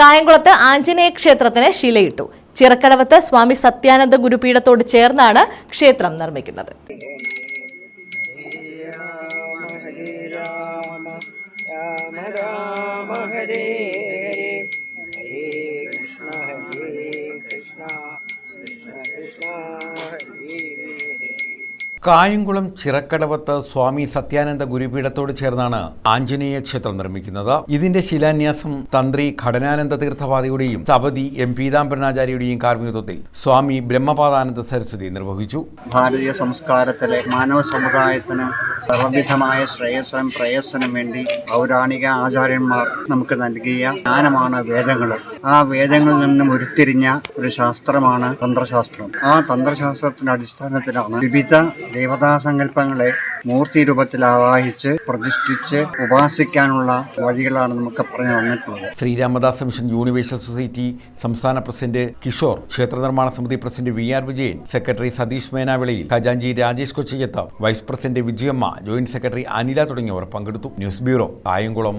കായംകുളത്ത് ആഞ്ജനേയ ക്ഷേത്രത്തിന് ശിലയിട്ടു. ചിറക്കടവത്ത് സ്വാമി സത്യാനന്ദ ഗുരുപീഠത്തോട് ചേർന്നാണ് ക്ഷേത്രം നിർമ്മിക്കുന്നത്. കായംകുളം ചിറക്കടവത്ത് സ്വാമി സത്യാനന്ദ ഗുരുപീഠത്തോട് ചേർന്നാണ് ആഞ്ജനേയ ക്ഷേത്രം നിർമ്മിക്കുന്നത്. ഇതിന്റെ ശിലാന്യാസം തന്ത്രി ഘടനാനന്ദ തീർത്ഥപാതിയുടെയും സപതി എം പീതാംബരനാചാര്യയുടെയും കാർമ്മികത്വത്തിൽ സ്വാമി ബ്രഹ്മപാദാനന്ദ സരസ്വതി നിർവഹിച്ചു. ഭാരതീയ സംസ്കാരത്തിലെ മാനവ സമുദായത്തിന് സർവവിധമായ ശ്രേയസ്സനും പ്രയസനും വേണ്ടി പൗരാണിക ആചാര്യന്മാർ നമുക്ക് നൽകിയ ജ്ഞാനമാണ് വേദങ്ങൾ. ആ വേദങ്ങളിൽ നിന്നും ഉരുത്തിരിഞ്ഞ ഒരു ശാസ്ത്രമാണ് തന്ത്രശാസ്ത്രം. ആ തന്ത്രശാസ്ത്രത്തിന്റെ അടിസ്ഥാനത്തിലാണ് വിവിധ ദേവതാസങ്കല്പങ്ങളെ മൂർത്തി രൂപത്തിൽ ആവാഹിച്ച് പ്രതിഷ്ഠിച്ച് ഉപാസിക്കാനുള്ള വഴികളാണ് നമുക്ക് പറഞ്ഞു തന്നിട്ടുള്ളത്. ശ്രീരാമദാസ് മിഷൻ യൂണിവേഴ്സൽ സൊസൈറ്റി സംസ്ഥാന പ്രസിഡന്റ് കിഷോർ ക്ഷേത്ര നിർമ്മാണ സമിതി president V R Vijayan secretary Satheesh മേനാവിളയിൽ ഖജാൻജി Rajesh കൊച്ചിയത്ത് vice president Vijayamma joint secretary Anila തുടങ്ങിയവർ പങ്കെടുത്തു. News bureau Kayamkulam